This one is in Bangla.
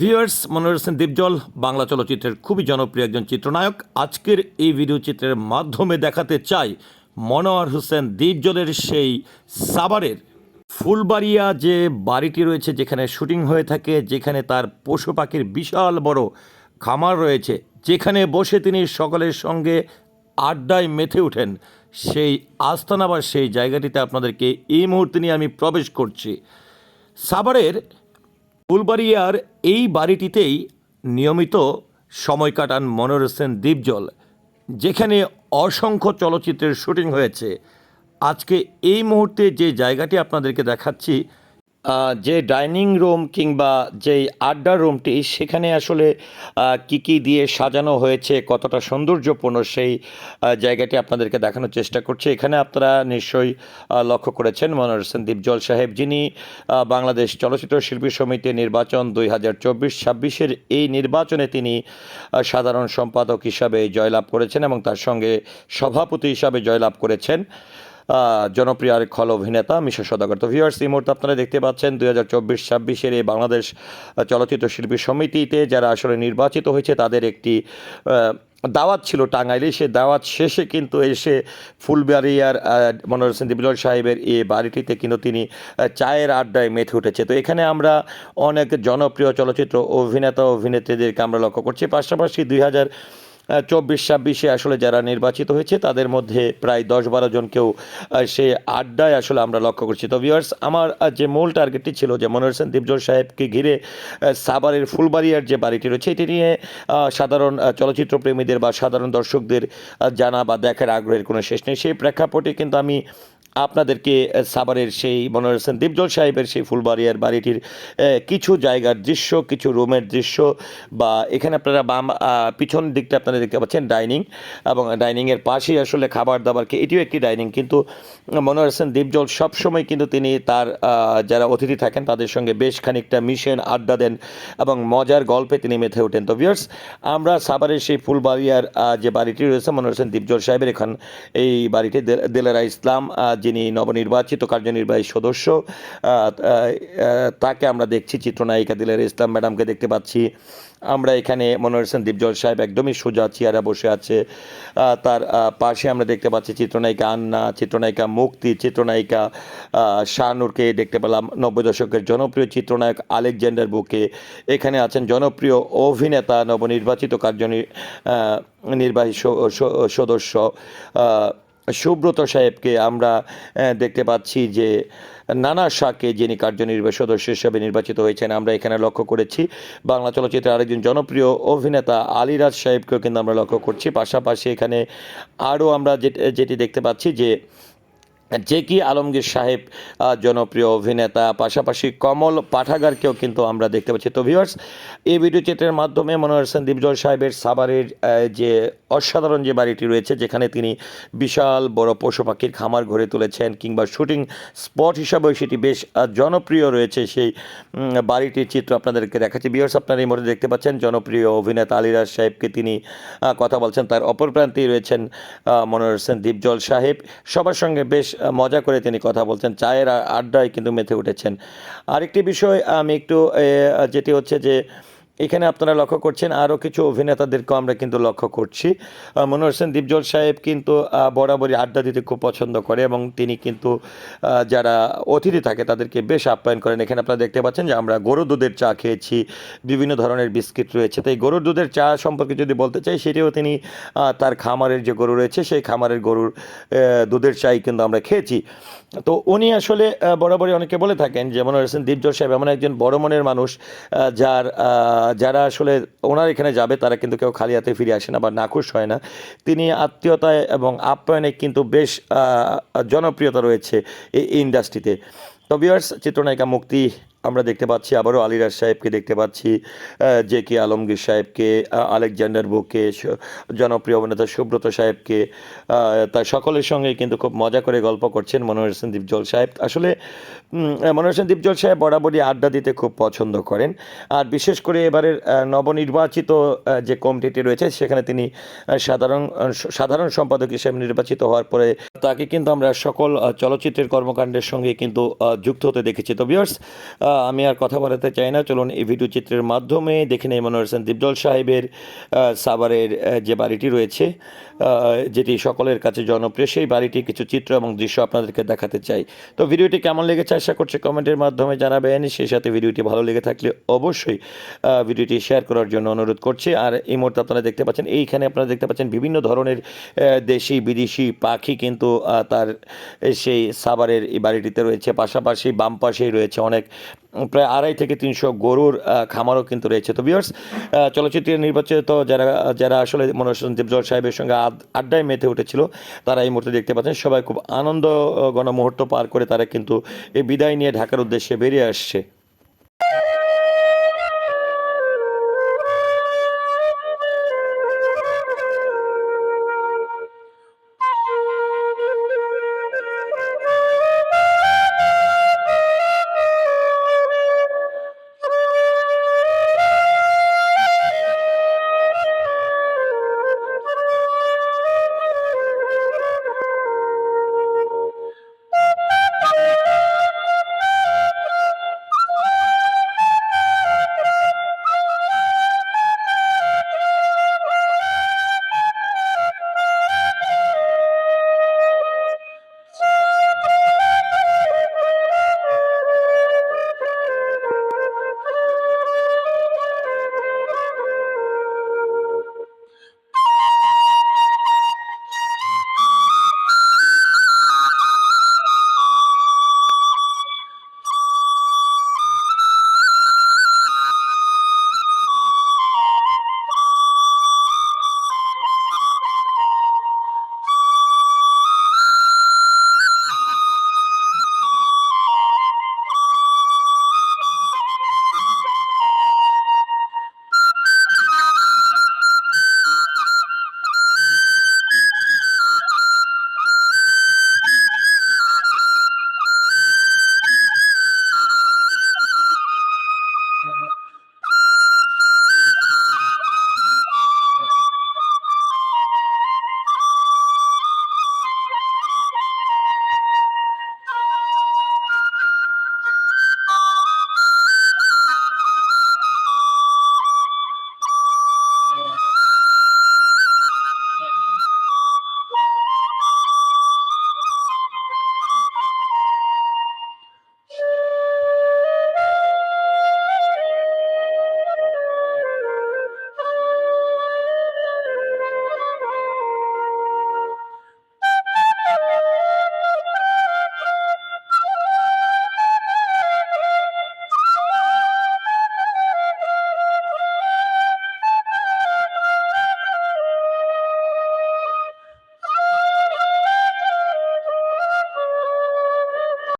ভিউয়ার্স মনোর হোসেন দেবজল বাংলা চলচ্চিত্রের খুবই জনপ্রিয় একজন চিত্রনায়ক। আজকের এই ভিডিও চিত্রের মাধ্যমে দেখাতে চাই মনোয়ার হোসেন দেবজলের সেই সাভারের ফুলবাড়িয়া যে বাড়িটি রয়েছে, যেখানে শুটিং হয়ে থাকে, যেখানে তার পশু পাখির বিশাল বড় খামার রয়েছে, যেখানে বসে তিনি সকলের সঙ্গে আড্ডায় মেতে ওঠেন। সেই আস্তানা বা সেই জায়গাটিতে আপনাদেরকে এই মুহূর্তে নিয়ে আমি প্রবেশ করছি। সাভারের ফুলবাড়িয়ার এই বাড়িটিতেই নিয়মিত সময় কাটান মনোর হোসেন দ্বীপজল যেখানে অসংখ্য চলচ্চিত্রের শুটিং হয়েছে। আজকে এই মুহূর্তে যে জায়গাটি আপনাদেরকে দেখাচ্ছি যে ডাইনিং রুম কিংবা যেই আড্ডার রুমটি, সেখানে আসলে কি কি দিয়ে সাজানো হয়েছে, কতটা সৌন্দর্যপূর্ণ সেই জায়গাটি আপনাদেরকে দেখানোর চেষ্টা করছে। এখানে আপনারা নিশ্চয়ই লক্ষ্য করেছেন মনোর হোসেন দীপজল সাহেব, যিনি বাংলাদেশ চলচ্চিত্র শিল্পী সমিতি নির্বাচন দুই হাজার চব্বিশ ছাব্বিশের এই নির্বাচনে তিনি সাধারণ সম্পাদক হিসাবে জয়লাভ করেছেন এবং তার সঙ্গে সভাপতি হিসাবে জয়লাভ করেছেন। জনপ্রিয় আরেক খল অভিনেতা মিশা সদাগর। তো ভিউয়ার্স এই মুহূর্তে আপনারা দেখতে পাচ্ছেন দুই হাজার চব্বিশ ছাব্বিশের এই বাংলাদেশ চলচ্চিত্র শিল্পী সমিতিতে যারা আসলে নির্বাচিত হয়েছে, তাদের একটি দাওয়াত ছিল টাঙ্গাইলে। সে দাওয়াত শেষে কিন্তু এসে ফুলবাড়িয়ার মনোহর হোসেন দিবিলল সাহেবের এই বাড়িটিতে কিন্তু তিনি চায়ের আড্ডায় মেতে উঠেছে। তো এখানে আমরা অনেক জনপ্রিয় চলচ্চিত্র অভিনেতা, অভিনেত্রীদেরকে আমরা লক্ষ্য করছি। পাশাপাশি দুই হাজার চব্বিশ ছাব্বিশে আসলে যারা নির্বাচিত হয়েছে, তাদের মধ্যে প্রায় দশ বারো জনকেও সে আড্ডায় আসলে আমরা লক্ষ্য করছি। তো ভিউয়ার্স আমার যে মূল টার্গেটটি ছিল যে মনোহর হোসেন দীপজল সাহেবকে ঘিরে সাবারের ফুলবাড়িয়ার যে বাড়িটি রয়েছে, এটি নিয়ে সাধারণ চলচ্চিত্র প্রেমীদের বা সাধারণ দর্শকদের জানা বা দেখার আগ্রহের কোনো শেষ নেই। সেই প্রেক্ষাপটে কিন্তু আমি আপনাদেরকে আহ, সাভারের সেই মনোহর হোসেন দীপজল সাহেবের সেই ফুলবাড়িয়ার বাড়িটির কিছু জায়গার দৃশ্য কিছু রুমের দৃশ্য বা এখানে আপনারা বাম পিছন দিকটা আপনারা দেখতে পাচ্ছেন ডাইনিং এবং ডাইনিংয়ের পাশেই আসলে খাবার দাবার খেয়ে এটিও একটি ডাইনিং কিন্তু মনোহর হোসেন দীপজল সবসময় কিন্তু তিনি তার যারা অতিথি থাকেন তাদের সঙ্গে বেশ খানিকটা মিশেন আড্ডা দেন এবং মজার গল্পে তিনি মেতে ওঠেন। তো ভিউয়ার্স আমরা সাভারের সেই ফুলবাড়িয়ার যে বাড়িটি রয়েছে মনোহর হোসেন দীপজল সাহেবের এখান এই বাড়িটি দেলেরা ইসলাম যিনি নবনির্বাচিত কার্যনির্বাহী সদস্য তাকে আমরা দেখছি চিত্রনায়িকা দিলের ইসলাম ম্যাডামকে দেখতে পাচ্ছি। আমরা এখানে মনোহর হোসেন দীপজল সাহেব একদমই সোজা চেয়ারে বসে আছে। তার পাশে আমরা দেখতে পাচ্ছি চিত্রনায়িকা আন্না চিত্রনায়িকা মুক্তি চিত্রনায়িকা শাহনুরকে দেখতে পেলাম। নব্বই দশকের জনপ্রিয় চিত্রনায়ক আলেকজান্ডার বুকে। এখানে আছেন জনপ্রিয় অভিনেতা নবনির্বাচিত কার্যনি আহ, নির্বাহী স- স- সদস্য। সুব্রত সাহেবকে আমরা দেখতে পাচ্ছি যে নানা শাকে যিনি কার্যনির্বাহী সদস্য হিসেবে নির্বাচিত হয়েছেন, আমরা এখানে লক্ষ্য করেছি। বাংলা চলচ্চিত্রের আরেকজন জনপ্রিয় অভিনেতা আলিরাজ সাহেবকেও কিন্তু আমরা লক্ষ্য করছি। পাশাপাশি এখানে আরও আমরা যেটি যেটি দেখতে পাচ্ছি যে জেকি আলমগীর সাহেব জনপ্রিয় অভিনেতা পাশাপাশি কমল পাঠাগারকেও কিন্তু আমরা দেখতে পাচ্ছি। তো ভিউয়ার্স এই ভিডিও চিত্রের মাধ্যমে মনোহর হোসেন দীপজল সাহেবের সাভারের আহ, যে অসাধারণ যে বাড়িটি রয়েছে যেখানে তিনি বিশাল বড় পশু পাখির খামার গড়ে তুলেছেন কিংবা শুটিং স্পট হিসাবেও সেটি বেশ জনপ্রিয় রয়েছে সেই বাড়িটির চিত্র আপনাদেরকে দেখাচ্ছি। ভিউয়ার্স আপনারা এই মুহূর্তে দেখতে পাচ্ছেন জনপ্রিয় অভিনেতা আলিরাজ সাহেবকে তিনি কথা বলছেন। তার অপর প্রান্তেই রয়েছেন মনোহর হোসেন দীপজল সাহেব। সবার সঙ্গে বেশ মজা করে তিনি কথা বলছেন। চায়ের আড্ডায় কিন্তু মেতে উঠেছেন। আরেকটি বিষয় আমি একটু যেটি হচ্ছে যে এখানে আপনারা লক্ষ্য করছেন, আরও কিছু অভিনেতাদেরকেও আমরা কিন্তু লক্ষ্য করছি। মনোহর হোসেন দীপজল সাহেব কিন্তু বরাবরই আড্ডা দিতে খুব পছন্দ করে এবং তিনি কিন্তু যারা অতিথি থাকে তাদেরকে বেশ আপ্যায়ন করেন। এখানে আপনারা দেখতে পাচ্ছেন যে আমরা গরুর দুধের চা খেয়েছি, বিভিন্ন ধরনের বিস্কিট রয়েছে। তাই গরুর দুধের চা সম্পর্কে যদি বলতে চাই, সেটিও তিনি তার খামারের যে গরু রয়েছে, সেই খামারের গরুর দুধের চাই কিন্তু আমরা খেয়েছি। তো উনি আসলে বরাবরই অনেকে বলে থাকেন যে যেমন হোসেন দীপজল সাহেব এমন একজন বড় মনের মানুষ যার যারা আসলে ওনার এখানে যাবে, তারা কিন্তু কেউ খালি হাতে ফিরে আসে না বা নাকুশ হয় না। তিনি আত্মীয়তায় এবং আপ্যায়নে কিন্তু বেশ জনপ্রিয়তা রয়েছে এই ইন্ডাস্ট্রিতে। তো ভিউয়ার্স, চিত্রনায়িকা মুক্তি আমরা দেখতে পাচ্ছি, আবারও আলিরাজ সাহেবকে দেখতে পাচ্ছি জে কে আলমগীর সাহেবকে আলেকজান্ডার বুকে জনপ্রিয় অভিনেতা সুব্রত সাহেবকে তার সকলের সঙ্গে কিন্তু খুব মজা করে গল্প করছেন মনোহর হোসেন দীপজল সাহেব। আসলে মনোহর হোসেন দীপজল সাহেব বরাবরই আড্ডা দিতে খুব পছন্দ করেন। আর বিশেষ করে এবারের নবনির্বাচিত যে কমিটিটি রয়েছে, সেখানে তিনি সাধারণ সাধারণ সম্পাদক হিসেবে নির্বাচিত হওয়ার পরে তাকে কিন্তু আমরা সকল চলচ্চিত্রের কর্মকাণ্ডের সঙ্গে কিন্তু যুক্ত হতে দেখেছি। তো ভিউয়ার্স আমি আর কথা বলাতে চাই না। চলুন এই ভিডিও চিত্রের মাধ্যমে দেখে নেই মনোহর হোসেন দীপজল সাহেবের সাভারের যে বাড়িটি রয়েছে যেটি সকলের কাছে জনপ্রিয়, সেই বাড়িটির কিছু চিত্র এবং দৃশ্য আপনাদেরকে দেখাতে চাই। তো ভিডিওটি কেমন লেগেছে আশা করছি কমেন্টের মাধ্যমে জানাবেন। সেই সাথে ভিডিওটি ভালো লেগে থাকলে অবশ্যই ভিডিওটি শেয়ার করার জন্য অনুরোধ করছি। আর এই মুহূর্তে আপনারা দেখতে পাচ্ছেন, এইখানে আপনারা দেখতে পাচ্ছেন বিভিন্ন ধরনের দেশি, বিদেশি পাখি কিন্তু তার, সেই সাবারের এই বাড়িটিতে রয়েছে। পাশাপাশি বাম পাশেই রয়েছে অনেক প্রায় আড়াই থেকে তিনশো গরুর খামারও কিন্তু রয়েছে। তো বিয়ার্স চলচ্চিত্রের নির্বাচিত যারা যারা আসলে মনোরঞ্জন দেবজল সাহেবের সঙ্গে আড- আড্ডায় মেতে উঠেছিল, তারা এই মুহূর্তে দেখতে পাচ্ছেন, সবাই খুব আনন্দ গণ মুহূর্ত পার করে তারা কিন্তু এই বিদায় নিয়ে ঢাকার উদ্দেশ্যে বেরিয়ে আসছে।